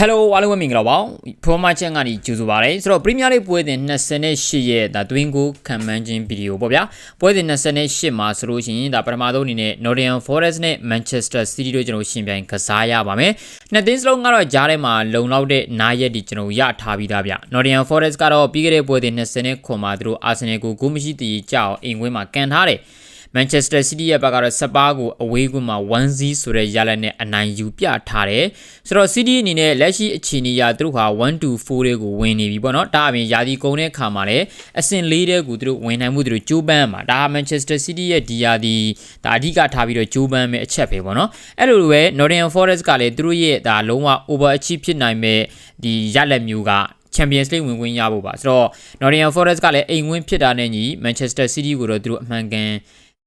Hello အားလုံးပဲမင်္ဂလာပါဖော်မချန်ကနေကြိုဆိုပါရစေဆိုတော့ Premier League ပွဲစဉ်28ရဲ့ဒါ twin goal ခံမှန်းခြင်းဗီဒီယိုပေါ့ဗျာပွဲစဉ်28မှာဆိုလို့ရှိရင်ဒါပထမဆုံးအနေနဲ့ Nottingham Forest နဲ့ Manchester City တို့ကျွန်တော်ရှင်ပြိုင်ကစားရပါမယ်နှစ်သင်းစလုံးကတော့ကြားထဲမှာလုံလောက်တဲ့နားရက်ဒီကျွန်တော်ရထားပြီးသားဗျ Nottingham Forest ကတော့ပြီးခဲ့တဲ့ပွဲစဉ်20ခွန်မှာသူတို့ Arsenal ကိုဂိုးမရှိတည်ကြောက်အိမ်ဝင်းမှာကန်ထားတယ် Manchester City ရဲ့ဘက်ကတော့စပါးကိုအဝေးကွင်းမှာ1-0ဆိုတဲ့ရလဒ်နဲ့အနိုင်ယူပြထားတယ်ဆိုတော့ City အနေနဲ့လက်ရှိအခြေအနေအရသူတို့ဟာ1-4တွေကိုဝင်နေပြီပေါ့နော်ဒါအပြင်ယာဒီကုန်းတဲ့ခါမှာလည်းအဆင့်၄တဲ့ကိုသူတို့ဝင်နိုင်မှုသူတို့ကြိုးပမ်းမှာဒါ Manchester City ရဲ့ဒီယာဒီဒါအဓိကထားပြီးတော့ကြိုးပမ်းမဲ့အချက်ပဲပေါ့နော်အဲ့လိုလိုပဲ Nottingham Forest ကလည်းသူတို့ရဲ့ဒါလုံးဝ over achieve ဖြစ်နိုင်မဲ့ဒီရလဒ်မျိုးက Champions League ဝင်ခွင့်ရဖို့ပါဆိုတော့ Nottingham Forest ကလည်းအိမ်ဝင်ဖြစ်တာနဲ့ညီ Manchester City ကိုတော့သူတို့အမှန်ကန်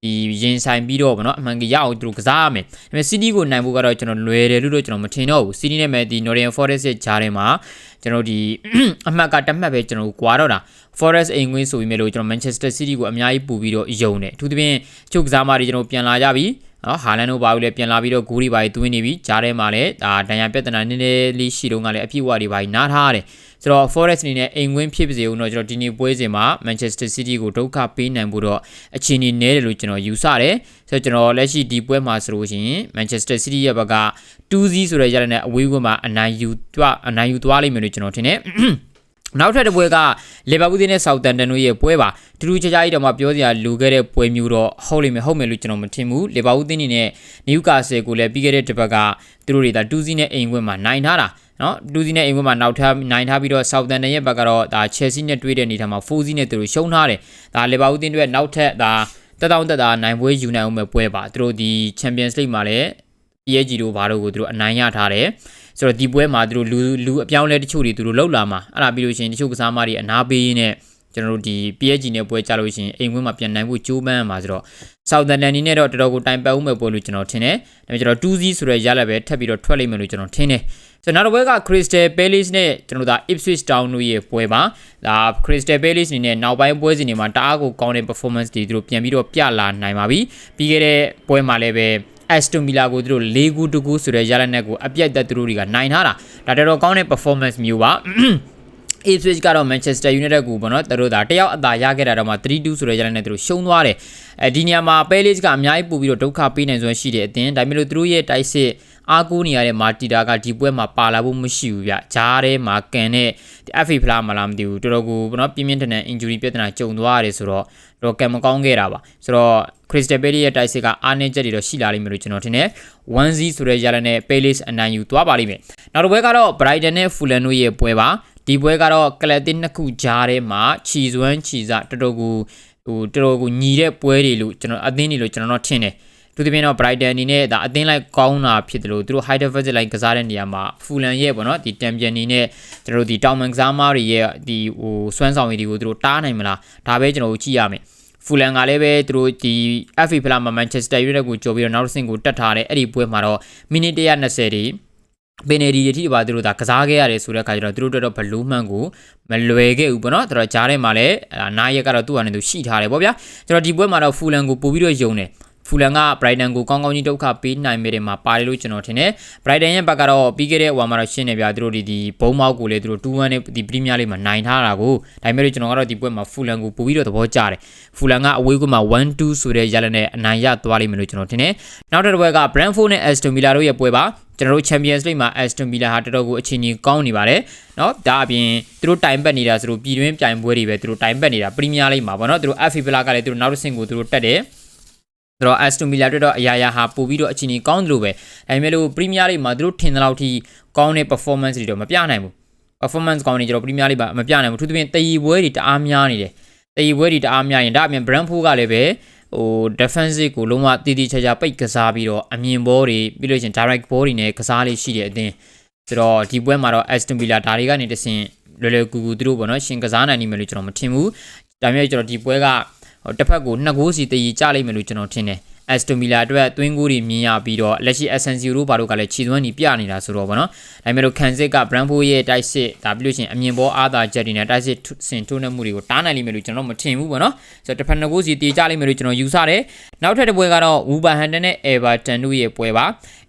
ဒီရင်ဆိုင်ပြီးတော့ဗောနော်အမှန်ကြီးရအောင်သူတို့ကစားရမယ်ဒါပေမဲ့ City ကိုနိုင်ဖို့ကတော့ကျွန်တော်လွယ်တယ်လို့တော့ကျွန်တော်မထင်တော့ဘူး City နဲ့မဲ့ဒီ Nottingham Forest ရဲ့ဂျားထဲမှာကျွန်တော်ဒီအမှတ်ကတမှတ်ပဲကျွန်တော်ကွာတော့တာ Forest အိမ်ဝင်ဆိုပြီးမဲ့လို့ကျွန်တော် Manchester City ကိုအများကြီးပူပြီးတော့ယုံတယ်အထူးသဖြင့်ချုပ်ကစားမတွေကျွန်တော်ပြန်လာကြပြီနော်ဟာလန်တို့ဘာလို့လဲပြန်လာပြီးတော့ဂိုးတွေပါသွင်းနေပြီဂျားထဲမှာလည်းဒါဒဏ်ရာပြဿနာနည်းနည်းလေးရှိတော့ကလည်းအပြည့်အဝတွေပါနားထားရတယ်ဆိုတော့ Forest အနေနဲ့အိမ်ဝင်းဖြစ်ပါစေဦးတော့ကျွန်တော်ဒီနေ့ပွဲစဉ်မှာ Manchester City ကိုဒုက္ခပေးနိုင်ဖို့တော့အခြေအနေနည်းတယ်လို့ကျွန်တော်ယူဆတယ် ဆိုတော့ကျွန်တော်လက်ရှိဒီပွဲမှာဆိုလို့ရှိရင် Manchester City ရဲ့ဘက်က2-0ဆိုတဲ့ရတဲ့နဲ့အဝေးကွင်းမှာအနိုင်ယူသွားအနိုင်ယူသွားလိမ့်မယ်လို့ကျွန်တော်ထင်တယ်နောက်ထပ်တစ်ပွဲကလီဗာပူးနဲ့ဆောက်တန်တန်တို့ရဲ့ပွဲပါတူတူချာချာကြီးတော့မှပြောစရာလူခဲ့တဲ့ပွဲမျိုးတော့ဟုတ်လိမ့်မယ်ဟုတ်မယ်လို့ကျွန်တော်မထင်ဘူးလီဗာပူးတင်းနေနဲ့နယူကာဆယ်ကိုလည်းပြီးခဲ့တဲ့တစ်ပတ်ကသူတို့တွေဒါ2စီးနဲ့အိမ်ဝင်းမှာနိုင်ထားတာနော်2စီးနဲ့အိမ်ဝင်းမှာနောက်ထပ်နိုင်ထားပြီးတော့ဆောက်တန်တန်ရဲ့ဘက်ကတော့ဒါချယ်ဆီနဲ့တွေးတဲ့အနေထားမှာ4စီးနဲ့သူတို့ရှုံးထားတယ်ဒါလီဗာပူးတင်းတွေနောက်ထပ်ဒါ တက်တောင်းတက်တာနိုင်ပွဲယူနိုင်အောင်ပဲပွဲပါသူတို့ဒီ Champions League မှာလည်း PSG တို့ဘာတို့ကိုသူတို့အနိုင်ရထားတယ်ဆိုတော့ဒီပွဲမှာသူတို့လူလူအပြောင်းလဲတချို့တွေသူတို့လှုပ်လာမှာအဲ့ဒါပြီးလို့ရှိရင်တချို့ကစားမတွေအနာပေးရင်းနဲ့ကျွန်တော်တို့ဒီ PSG နဲ့ပွဲကြလို့ရှိရင်အိမ်ဝင်းမှာပြန်နိုင်ဖို့ကြိုးပမ်းမှာဆိုတော့ Southampton နေနဲ့တော့တော်တော်ကိုတိုင်ပတ်ဦးမဲ့ပွဲလို့ကျွန်တော်ထင်တယ်ဒါပေမဲ့ကျွန်တော်2-0ဆိုတဲ့ရလပဲထပ်ပြီးတော့ထွက်လိမ့်မယ်လို့ကျွန်တော်ထင်တယ် ဆိုတော့နောက်တစ်ပွဲက Crystal Palace နဲ့ကျွန်တော်တို့ဒါ Ipswich Town တို့ရဲ့ပွဲပါဒါ Crystal Palace အနေနဲ့နောက်ပိုင်းပွဲစဉ်တွေမှာတအားကိုကောင်းတဲ့ performance တွေသူတို့ပြန်ပြီးတော့ပြလာနိုင်ပါပြီပြီးခဲ့တဲ့ပွဲမှာလည်းပဲ Aston Villa ကိုသူတို့၄ခုတကူဆိုတဲ့ရလနဲ့ကိုအပြတ်သက်သူတို့တွေကနိုင်ထားတာဒါတော်တော်ကောင်းတဲ့ performance မျိုးပါ Ipswich ကတော့ Manchester United ကိုပေါ့နော်သူတို့ဒါတယောက်အသာရခဲ့တာတော့မှ3-2ဆိုတဲ့ရလနဲ့သူတို့ရှုံးသွားတယ်အဲဒီနေရာမှာ Palace ကအများကြီးပို့ပြီးတော့ဒုက္ခပေးနိုင်စွမ်းရှိတဲ့အတင်းဒါပေမဲ့လို့သူတို့ရဲ့တိုက်စစ် အားကိုးနေရတဲ့မာတီတာကဒီပွဲမှာပါလာဖို့မရှိဘူးဗျဂျားထဲမှာကန်တဲ့ FA ဖလားမလားမသိဘူးတော်တော်ကိုပေါ့နော်ပြင်းပြင်းထန်ထန် injury ပြဿနာကြုံသွားရတယ်ဆိုတော့တော့ကံမကောင်းခဲ့တာပါဆိုတော့ Crystal Palace ရဲ့တိုက်စစ်ကအားနည်းချက်တွေတော့ရှိလာလိမ့်မယ်လို့ကျွန်တော်ထင်တယ်1-0ဆိုတဲ့ရလနဲ့ Palace အနိုင်ယူသွားပါလိမ့်မယ်နောက်တစ်ပွဲကတော့ Brighton နဲ့ Fulham တို့ရဲ့ပွဲပါဒီပွဲကတော့ကလပ်တင်နှစ်ခုကြားထဲမှာခြီစွမ်းခြီစတော်တော်ကိုဟိုတော်တော်ကိုညီတဲ့ပွဲတွေလို့ကျွန်တော်အသင်းတွေလို့ကျွန်တော်တော့ထင်တယ် သူတပြင်းတော့ Brighton အနေနဲ့ဒါအသင်းလိုက်ကောင်းတာဖြစ်တယ်လို့သူတို့ high defensive line ကစားတဲ့နေရာမှာ Fulham ရဲ့ပေါ့နော်ဒီ champion အနေနဲ့ကျွန်တော်တို့ဒီတောင်မန်ကစားမားတွေရဲ့ဒီဟိုစွမ်းဆောင်ရည်တွေကိုသူတို့တားနိုင်မလားဒါပဲကျွန်တော်တို့ကြည့်ရမယ်ဖူလန်ကလည်းပဲသူတို့ဒီ FA ဖလားမှာ Manchester United ကိုကြော်ပြီးတော့နောက်တစ်ဆင့်ကိုတက်ထားတယ်အဲ့ဒီပွဲမှာတော့မိနစ်120တွေပင်နေဒီအထိပါသူတို့ဒါကစားခဲ့ရတယ်ဆိုတဲ့အခါကျတော့သူတို့တော့ဘလူးမှန်ကိုမလွယ်ခဲ့ဘူးပေါ့နော်သူတို့ကြားထဲမှာလည်းနားရက်ကတော့သူ့အနေနဲ့သူရှိထားတယ်ပေါ့ဗျာကျွန်တော်ဒီပွဲမှာတော့ဖူလန်ကိုပို့ပြီးတော့ယုံတယ် ဖူလန်က Brighton ကိုကောင်းကောင်းကြီးဒုက္ခပေးနိုင်မိတယ်မှာပါတယ်လို့ကျွန်တော်ထင်တယ် Brighton ရဲ့ဘက်ကတော့ပြီးခဲ့တဲ့ဟိုမှာတော့ရှင်းနေပြသူတို့ဒီဒီဘုံမောက်ကိုလည်းသူတို့2-1နဲ့ဒီ Premier League မှာနိုင်ထားတာကိုဒါပေမဲ့ကျွန်တော်ကတော့ဒီပွဲမှာဖူလန်ကိုပို့ပြီးတော့သဘောကျတယ်ဖူလန်ကအဝေးကွင်းမှာ1-2ဆိုတဲ့ရလနဲ့အနိုင်ရသွားလိမ့်မယ်လို့ကျွန်တော်ထင်တယ်နောက်တစ်ပွဲက Brentford နဲ့ Aston Villa တို့ရဲ့ပွဲပါကျွန်တော်တို့ Champions League မှာ Aston Villa ဟာတော်တော်ကိုအခြေအနေကောင်းနေပါတယ်เนาะဒါအပြင်သူတို့တိုင်ပတ်နေတာဆိုလို့ပြည်တွင်းပြိုင်ပွဲတွေပဲသူတို့တိုင်ပတ်နေတာ Premier League မှာပေါ့เนาะသူတို့ FA Villa ကလည်းသူတို့နောက်တစ်ဆင့်ကိုသူတို့တက်တယ် ဆိုတော့ Aston Villa အတွက်တော့အရာရာဟာပို့ပြီးတော့အခြေအနေကောင်းတယ်လို့ပဲဒါပေမဲ့လို့ Premier League မှာသူတို့ထင်တဲ့လောက်ထိကောင်းတဲ့ performance တွေတော့မပြနိုင်ဘူး performance ကောင်းနေကြတော့ Premier League မှာမပြနိုင်ဘူးသူသဖြင့်တည်ပွဲတွေတအားများနေတယ်တည်ပွဲတွေတအားများရင်ဒါအပြင် Brentford ကလည်းပဲဟို defensive ကိုလုံးဝတည်တည်ချာချာပိတ်ကစားပြီးတော့အမြင်ဘောတွေပြီးလို့ချင်း direct ball တွေနဲ့ကစားလေးရှိတဲ့အတင်းဆိုတော့ဒီပွဲမှာတော့ Aston Villa ဒါတွေကနေတဆင့်လွယ်လွယ်ကူကူသူတို့ပေါ့နော်ရှင်ကစားနိုင်နိုင်မယ်လို့ကျွန်တော်မထင်ဘူးဒါပေမဲ့ကျွန်တော်ဒီပွဲက တစ်ဖက်ကိုနှစ်ဂိုးစီတည်ကြလိမ့်မယ်လို့ကျွန်တော်ထင်တယ် Aston Villa အတွက်သွင်းကိုတွေမြင်ရပြီးတော့လက်ရှိ Asensio တို့ဘာတို့ကလည်းခြေသွမ်းနေပြနေတာဆိုတော့ဗောနော်ဒါပေမဲ့လို့ခံစစ်က Brentford ရဲ့တိုက်စစ်ဒါပြလို့ချင်းအမြင်ပေါ်အားသာချက်တွေနဲ့တိုက်စစ်စင်ထိုးနှက်မှုတွေကိုတားနိုင်လိမ့်မယ်လို့ကျွန်တော်မထင်ဘူးဗောနော်ဆိုတော့တစ်ဖက်နှစ်ကိုစီတေးကြလိမ့်မယ်လို့ကျွန်တော်ယူဆတယ်နောက်ထပ်တစ်ပွဲကတော့ Wolverhampton နဲ့ Everton တို့ရဲ့ပွဲပါ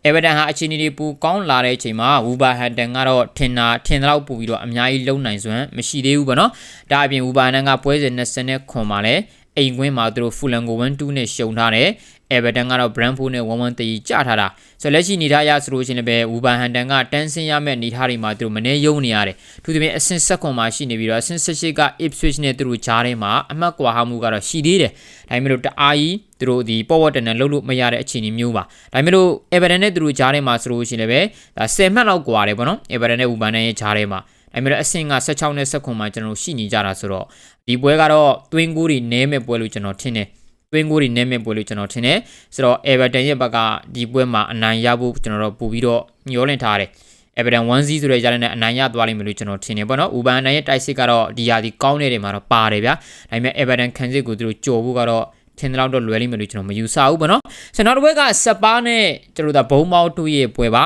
Everton ဟာအခြေအနေတွေပူကောင်းလာတဲ့အချိန်မှာ Wolverhampton ကတော့ထင်တာထင်တော့ပူပြီးတော့အများကြီးလုံနိုင်စွမ်းမရှိသေးဘူးဗောနော်ဒါအပြင် Wolverhampton ကပွဲစဉ်20နဲ့ခွန်မှာလဲ အိမ်ကွင်းမှာသူတို့ဖူလန်ကို1-2နဲ့ရှုံထားတယ်။ Everton ကတော့ Brentford နဲ့1-1တည်ကြထားတာ။ဆိုတော့လက်ရှိနေထားရဆိုလို့ရှိရင်လည်းပဲ Wolverhampton ကတန်းဆင်းရမဲ့နေထားတွေမှာသူတို့မနေယုံနေရတယ်။သူတို့ပြင်အဆင့်ဆက်ခွန်မှာရှိနေပြီးတော့အဆင့်18က Ipswich နဲ့သူတို့ဂျားထဲမှာအမှတ်ကွာဟမှုကတော့ရှိသေးတယ်။ဒါပေမဲ့လို့တအားကြီးသူတို့ဒီ forward တန်နဲ့လှုပ်လို့မရတဲ့အခြေအနေမျိုးပါ။ဒါပေမဲ့လို့ Everton နဲ့သူတို့ဂျားထဲမှာဆိုလို့ရှိရင်လည်းပဲဒါ10မှတ်လောက်ကွာတယ်ပေါ့နော်။ Everton နဲ့ Wolverhampton ရဲ့ဂျားထဲမှာ အဲ့မဲ့အဆင့်က16နဲ့19မှာကျွန်တော်တို့ရှိနေကြတာဆိုတော့ဒီပွဲကတော့တွင်းကိုးတွေနဲမဲ့ပွဲလို့ကျွန်တော်ထင်တယ်တွင်းကိုးတွေနဲမဲ့ပွဲလို့ကျွန်တော်ထင်တယ်ဆိုတော့ Everton ရဲ့ဘက်ကဒီပွဲမှာအနိုင်ရဖို့ကျွန်တော်တို့ပို့ပြီးတော့ညှောလင့်ထားတယ် Everton 1-0ဆိုတဲ့ရတဲ့နဲ့အနိုင်ရသွားလိမ့်မယ်လို့ကျွန်တော်ထင်တယ်ပေါ့နော်။ Uban အနိုင်ရဲ့တိုက်စစ်ကတော့ဒီဟာဒီကောင်းနေတဲ့မှာတော့ပါတယ်ဗျာ။ဒါပေမဲ့ Everton ခံစစ်ကိုသူတို့ကြော်ဖို့ကတော့ထင်တော့တော့လွယ်လိမ့်မယ်လို့ကျွန်တော်မယူဆဘူးပေါ့နော်။ဆိုတော့နောက်တစ်ပွဲကစပါးနဲ့ကျွန်တော်တို့ဘုံမောက်တို့ရဲ့ပွဲပါ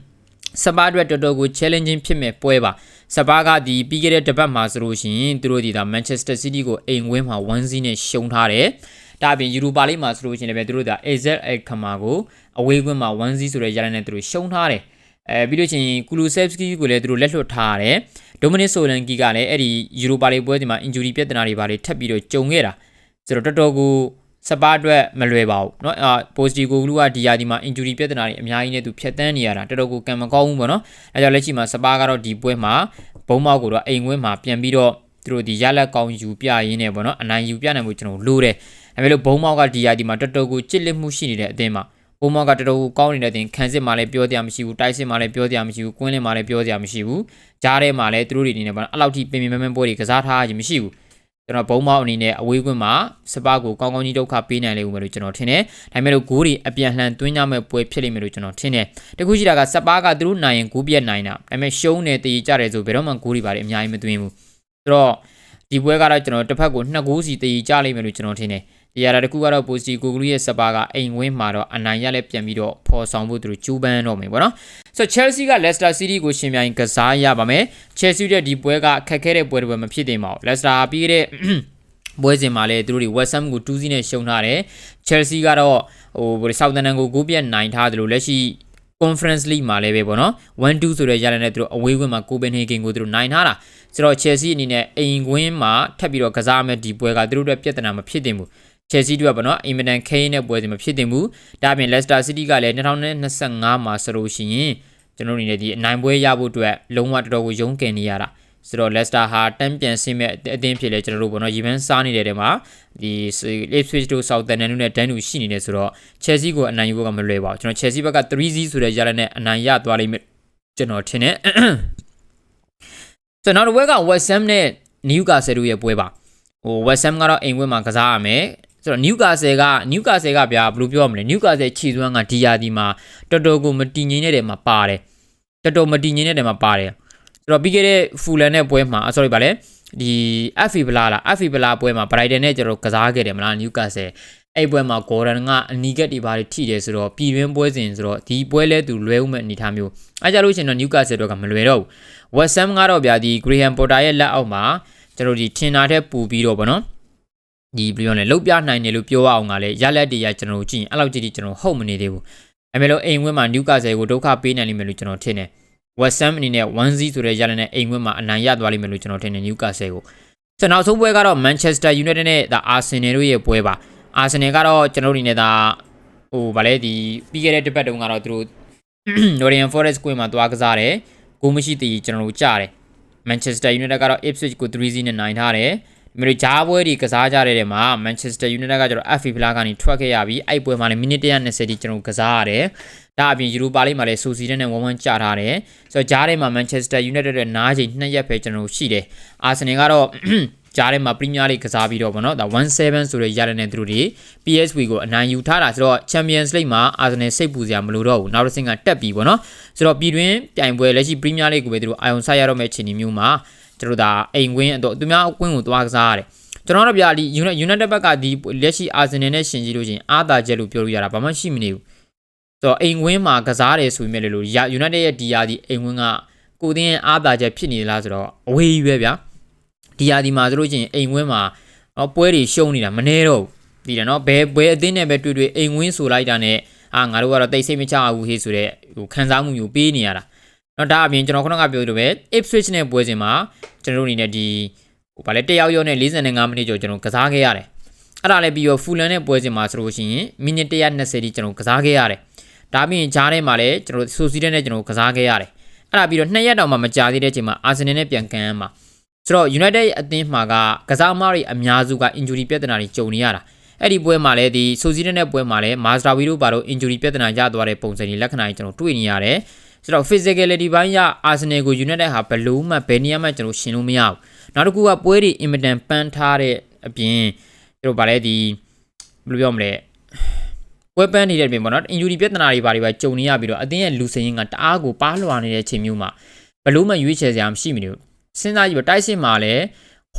။စပါးအတွက်တော်တော်ကို challenging ဖြစ်မဲ့ပွဲပါ စပါးကဒီပြီးခဲ့တဲ့တပတ်မှာဆိုလို့ရှိရင်သူတို့ဒီဒါ Manchester City ကိုအိမ်ဝင်းမှာ1-0နဲ့ရှုံးထားတယ်ဒါအပြင်ယူရိုပါလိမှာဆိုလို့ရှိရင်လည်းသူတို့ဒါ AZ Alkmaar ကိုအဝေးကွင်းမှာ1-0ဆိုတဲ့ရလနဲ့သူတို့ရှုံးထားတယ်အဲပြီးလို့ချင်းကူလူဆက်စကီကိုလည်းသူတို့လက်လွတ်ထားရတယ်ဒိုမနစ်ဆိုလန်ကီကလည်းအဲ့ဒီယူရိုပါလိပွဲဒီမှာ injury ပြဿနာတွေပါလေထပ်ပြီးတော့ကြုံခဲ့တာဆိုတော့တော်တော်ကို စပါးအတွက်မလွယ်ပါဘူးเนาะအာ positive ကိုလူကဒီယာဒီမှာ injury ပြဿနာတွေအများကြီးနဲ့သူဖြတ်တန်းနေရတာတော်တော်ကိုကံမကောင်းဘူးပေါ့เนาะအဲကြောင့်လက်ရှိမှာစပါးကတော့ဒီပွဲမှာဘုံမောက်ကိုတော့အိမ်ဝင်းမှာပြန်ပြီးတော့သူတို့ဒီရလက်ကောင်းယူပြရင်းနဲ့ပေါ့နော်အနိုင်ယူပြနိုင်မှုကျွန်တော်လိုတယ်အဲမဲ့လို့ဘုံမောက်ကဒီယာဒီမှာတော်တော်ကိုကြစ်လက်မှုရှိနေတဲ့အသင်းမှာဘုံမောက်ကတော်တော်ကိုကောင်းနေတဲ့အသင်းခံစစ်မှာလည်းပြောတရားမရှိဘူးတိုက်စစ်မှာလည်းပြောတရားမရှိဘူးကွင်းလင်းမှာလည်းပြောတရားမရှိဘူးကြားထဲမှာလည်းသူတို့တွေအနေနဲ့ပေါ့နော်အဲ့လောက်ထိပင်ပင်မမပွဲတွေကစားထားခြင်းမရှိဘူး ကျွန်တော်ဘုံမောက်အနေနဲ့အဝေးကွင်းမှာစပါးကိုကောင်းကောင်းကြီးဒုက္ခပေးနိုင်လိမ့်မယ်လို့ကျွန်တော်ထင်တယ်။ဒါပေမဲ့လို့ဂိုးတွေအပြန်လှန်သွင်းကြမဲ့ပွဲဖြစ်လိမ့်မယ်လို့ကျွန်တော်ထင်တယ်။တခုရှိတာကစပါးကသူတို့နိုင်ရင်ဂိုးပြက်နိုင်တာ။ဒါပေမဲ့ရှုံးနေတည်ကြတယ်ဆိုဘယ်တော့မှဂိုးတွေပါတယ်အများကြီးမသွင်းဘူး။ဆိုတော့ဒီပွဲကတော့ကျွန်တော်တစ်ဖက်ကိုနှစ်ဂိုးစီတည်ကြလိမ့်မယ်လို့ကျွန်တော်ထင်တယ်။ ဒီရတာတခုကတော့ပိုစီကိုကလူရဲ့စပါးကအိမ်ဝင်းမှာတော့အနိုင်ရလဲပြန်ပြီးတော့ဖော်ဆောင်ဖို့သူတို့ကြိုးပမ်းတော့မယ်ပေါ့နော်။ဆိုတော့ Chelsea က Leicester City ကိုရှင်ပြိုင်ကစားရပါမယ်။ Chelsea ရဲ့ဒီပွဲကခက်ခဲတဲ့ပွဲတွေမဖြစ်သေးပါဘူး။ Leicester ပြီးတဲ့ပွဲစဉ်မှာလည်းသူတို့တွေ West Ham ကို2-0နဲ့ရှုံးထားတယ်။ Chelsea ကတော့ဟိုဗိုလ် Southampton ကို9ပြတ်နိုင်ထားတယ်လို့လက်ရှိ Conference League မှာလည်းပဲပေါ့နော်1-2ဆိုတဲ့ရလနဲ့သူတို့အဝေးကွင်းမှာ Copenhagen ကိုသူတို့နိုင်ထားတာဆိုတော့ Chelsea အနေနဲ့အိမ်ကွင်းမှာထပ်ပြီးတော့ကစားမဲ့ဒီပွဲကသူတို့အတွက်ပြဿနာမဖြစ်သင့်ဘူး Chelsea တို့ကပေါ့နော်အင်မတန်ခိန်းတဲ့ပွဲတွေမဖြစ်သင့်ဘူးဒါအပြင် Leicester City ကလည်း2025မှာဆိုလို့ရှိရင်ကျွန်တော်တို့အနေနဲ့ဒီအနိုင်ပွဲရဖို့အတွက်လုံးဝတော်တော်ကိုရုန်းကန်နေရတာဆိုတော့ Leicester ဟာတန်းပြန်ဆင်းမဲ့အသင်းဖြစ်လဲကျွန်တော်တို့ပေါ့နော်ရီမန်စားနေတဲ့တဲမှာဒီ Ipswich တို့ Southampton တို့နဲ့တန်းတူရှိနေတယ်ဆိုတော့ Chelsea ကိုအနိုင်ယူဖို့ကမလွယ်ပါဘူးကျွန်တော် Chelsea ဘက်က3-0ဆိုတဲ့ရလနဲ့အနိုင်ရသွားလိမ့်မယ်ကျွန်တော်ထင်တယ်ဆိုတော့နောက်တစ်ပွဲက West Ham နဲ့ Newcastle တို့ရဲ့ပွဲပါဟို West Ham ကတော့အိမ်ဝင်းမှာကစားရမယ် ဆိုတော့ Newcastle က Newcastle ကဗျာဘယ်လိုပြောရမလဲ Newcastle ခြေစွမ်းကဒီယာဒီမှာတော်တော်ကိုမတည်ငြိမ်တဲ့တဲမှာပါတယ်တော်တော်မတည်ငြိမ်တဲ့တဲမှာပါတယ်ဆိုတော့ပြီးခဲ့တဲ့ဖူလန်နဲ့ပွဲမှာ sorry ဗာလဲဒီ FA ဘလာလား FA ဘလာပွဲမှာ Brighton နဲ့ကျွန်တော်ကစားခဲ့တယ်မလား Newcastle အဲ့ပွဲမှာ Gordon ကအနီကက်တွေဘာတွေထိတယ်ဆိုတော့ပြည်တွင်းပွဲစဉ်ဆိုတော့ဒီပွဲလဲသူလွဲဦးမဲ့အနေထားမျိုးအဲကြလို့ရှင်တော့ Newcastle တော့ကမလွယ်တော့ဘူး West Ham ကတော့ဗျာဒီ Graham Potter ရဲ့လက်အောက်မှာကျွန်တော်ဒီထင်တာထက်ပူပြီးတော့ဗောနော် ဒီဘယ်လိုလဲလုတ်ပြနိုင်တယ်လို့ပြောအောင်ကလည်းရလက်တွေရကျွန်တော်တို့ကြည့်ရင်အဲ့လောက်ကြည့်ကြည့်ကျွန်တော်ဟုတ်မနေသေးဘူးအဲမဲ့လို့အိမ်ဝင်းမှာ Newcastle ကိုဒုက္ခပေးနိုင်လိမ့်မယ်လို့ကျွန်တော်ထင်တယ် West Ham အနေနဲ့1-0ဆိုတဲ့ရလနဲ့အိမ်ဝင်းမှာအနိုင်ရသွားလိမ့်မယ်လို့ကျွန်တော်ထင်တယ် Newcastle ကိုကျွန်တော်ဆုံးပွဲကတော့ Manchester United နဲ့ဒါ Arsenal တို့ရဲ့ပွဲပါ Arsenal ကတော့ကျွန်တော်တို့အနေနဲ့ဒါဟိုဗာလဲဒီပြီးခဲ့တဲ့တစ်ပတ်တုန်းကတော့သူတို့ Nottingham Forest ကွင်းမှာသွားကစားတယ်ဂိုးမရှိတည်ကျွန်တော်တို့ကြားတယ် Manchester United ကတော့ Ipswich ကို3-0နဲ့နိုင်ထားတယ် မြေဂျားပွဲတွေကစားကြတဲ့နေရာမှာ Manchester United ကကျတော့ FA ဖလားကနေထွက်ခဲ့ရပြီးအဲ့ပွဲမှာလည်းမိနစ်120တိကျွန်တော်ကစားရတယ်ဒါအပြင်ယူရိုပါလိမ့်မှာလည်းဆိုစီတဲ့နဲ့ဝန်းဝန်းကြထားတယ်ဆိုတော့ဂျားထဲမှာ Manchester United ရဲ့နားချိန်နှစ်ရက်ပဲကျွန်တော်ရှိတယ်အာဆင်နယ်ကတော့ကြားထဲမှာပရီးမီးယားလိကစားပြီးတော့ဗောနော်ဒါ17ဆိုတဲ့ရတဲ့နဲ့သူတို့တွေ PSV ကိုအနိုင်ယူထားတာဆိုတော့ Champions League မှာ Arsenal စိတ်ပူစရာမလိုတော့ဘူးနောက်တစ်ဆင့်ကတက်ပြီဗောနော်ဆိုတော့ပြည်တွင်းပြိုင်ပွဲလက်ရှိပရီးမီးယားလိကိုပဲသူတို့အာယုံဆိုင်ရတော့မယ့်အခြေအနေမျိုးမှာ သူတို့ဒါအိမ်ကွင်းတော့သူများအကွင်းကိုသွားကစားရတယ်ကျွန်တော်တို့ဗျာဒီ United United ဘက်ကဒီလက်ရှိ Arsenal နဲ့ရှင်ကြည့်လို့ချင်းအားသာချက်လို့ပြောလို့ရတာဘာမှရှိမနေဘူးဆိုတော့အိမ်ဝင်းမှာကစားတယ်ဆိုပေမဲ့လို့ United ရဲ့ဒီယာဒီအိမ်ဝင်းကကိုတင်းရဲ့အားသာချက်ဖြစ်နေလားဆိုတော့အဝေးကြီးပဲဗျာဒီယာဒီမှာဆိုလို့ချင်းအိမ်ဝင်းမှာတော့ပွဲတွေရှုံးနေတာမနေတော့ဘူးဒီတယ်နော်ဘယ်ဘယ်အသင်းနဲ့ပဲတွေ့တွေ့အိမ်ဝင်းဆိုလိုက်တာနဲ့အာငါတို့ကတော့တိတ်ဆိတ်မချဘူးဟေးဆိုတဲ့ဟိုခံစားမှုမျိုးပေးနေရတာ နော်ဒါအပြင်ကျွန်တော်ခုနကပြောလို့ပဲ Ipswich နဲ့ပွဲစဉ်မှာကျွန်တော်တို့အနေနဲ့ဒီဟိုဗာလဲတယောက်ရောနဲ့45မိနစ်ကျော်ကျွန်တော်ကစားခဲ့ရတယ်အဲ့ဒါလည်းပြီးတော့ဖူလန်နဲ့ပွဲစဉ်မှာဆိုလို့ရှိရင်မိနစ်120တိကျွန်တော်ကစားခဲ့ရတယ်ဒါပြင်ဂျားထဲမှာလည်းကျွန်တော်ဆိုစီတဲ့နဲ့ကျွန်တော်ကစားခဲ့ရတယ်အဲ့ဒါပြီးတော့နှစ်ရက်တောင်မှမကြာသေးတဲ့အချိန်မှာအာဆင်နယ်နဲ့ပြန်ကန်ရမှာဆိုတော့ United အသင်းမှာကကစားမတွေအများစုက injury ပြဿနာတွေကြုံနေရတာအဲ့ဒီပွဲမှာလည်းဒီဆိုစီတဲ့နဲ့ပွဲမှာလည်းမာစတာဝီတို့ဘာလို့ injury ပြဿနာရသွားတဲ့ပုံစံတွေလက္ခဏာတွေကျွန်တော်တွေ့နေရတယ် ဆိုတော့ physicality ဘိုင်းရ Arsenal ကို United ဟာဘလို့မှဘယ်နေရာမှကျွန်တော်ရှင်းလို့မရဘူးနောက်တစ်ခုကပွဲတွေအင်မတန်ပန်းထားတဲ့အပြင်ကျွန်တော်ဗာလဲဒီဘယ်လိုပြောမလဲပွဲပန်းနေတဲ့ပြင်ပေါ့နော် injury ပြဿနာတွေဘာတွေပဲကြုံနေရပြီးတော့အတင်းရဲ့လူစင်းကတအားကိုပါလွှာနေတဲ့အချိန်မျိုးမှာဘလို့မှရွေးချယ်စရာမရှိမနေဘူးစဉ်းစားကြည့်ပါတိုက်စစ်မှာလည်း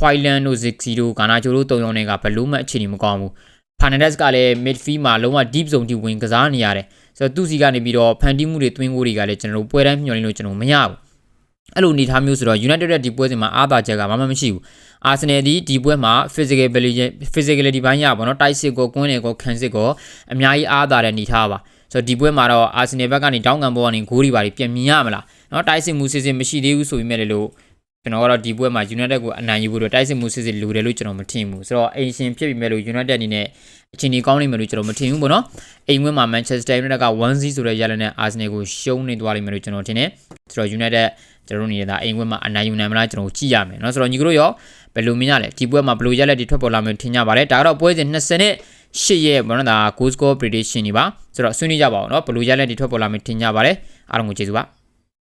Hoyland တို့ Zixi တို့ဂါနာချိုတို့တုံရောင်းတွေကဘလို့မှအခြေအနေမကောင်းဘူး Fernandez ကလည်း midfield မှာလုံးဝ deep zone ထိဝင်ကစားနေရတယ်ဆိုတော့သူ့စီကနေပြီးတော့ဖန်တီးမှုတွေတွင်းကိုတွေကလည်းကျွန်တော်တို့ပွဲတိုင်းမျှော်လင့်လို့ကျွန်တော်မရဘူးအဲ့လိုအနေထားမျိုးဆိုတော့ United ရဲ့ဒီပွဲစဉ်မှာအားသာချက်ကဘာမှမရှိဘူး။ Arsenal ဒီဒီပွဲမှာ physical physicality ဘိုင်းရပါတော့ tight စစ်ကိုကွင်းတွေကိုခံစစ်ကိုအများကြီးအားသာတဲ့အနေထားပါ။ဆိုတော့ဒီပွဲမှာတော့ Arsenal ဘက်ကနေတောင်းကန်ဘောကနေဂိုးတွေပါပြီးပြန်မြင်ရမလား။နော် tight စစ်မှုစစ်စစ်မရှိသေးဘူးဆိုပေမဲ့လည်း ကျွန်တော်ကတော့ဒီပွဲမှာ United ကိုအနိုင်ယူဖို့တော့တိုက်စစ်မှုစစ်စစ်လိုတယ်လို့ကျွန်တော်မထင်ဘူးဆိုတော့အိမ်ရှင်ဖြစ်ပြီမဲ့လို့ United အနေနဲ့အချိန်ကြီးကောင်းနေမယ်လို့ကျွန်တော်မထင်ဘူးပေါ့နော်အိမ်ဝင်မှာ Manchester United က1-0ဆိုတဲ့ရလဒ်နဲ့ Arsenal ကိုရှုံးနေသွားလိမ့်မယ်လို့ကျွန်တော်ထင်တယ်ဆိုတော့ United ကျွန်တော်တို့နေတဲ့အိမ်ဝင်မှာအနိုင်ယူနိုင်မလားကျွန်တော်ကြည့်ရမယ်နော်ဆိုတော့ညီကတို့ရောဘယ်လိုမြင်ရလဲဒီပွဲမှာဘယ်လိုရလဒ်တွေထွက်ပေါ်လာမယ်ထင်ကြပါတယ်ဒါကတော့ပွဲစဉ်20နဲ့8ရက်ဘောနော်ဒါ goal score prediction တွေပါဆိုတော့ဆွေးနွေးကြပါအောင်နော်ဘယ်လိုရလဒ်တွေထွက်ပေါ်လာမယ်ထင်ကြပါတယ်အားလုံးကိုကျေးဇူးပါ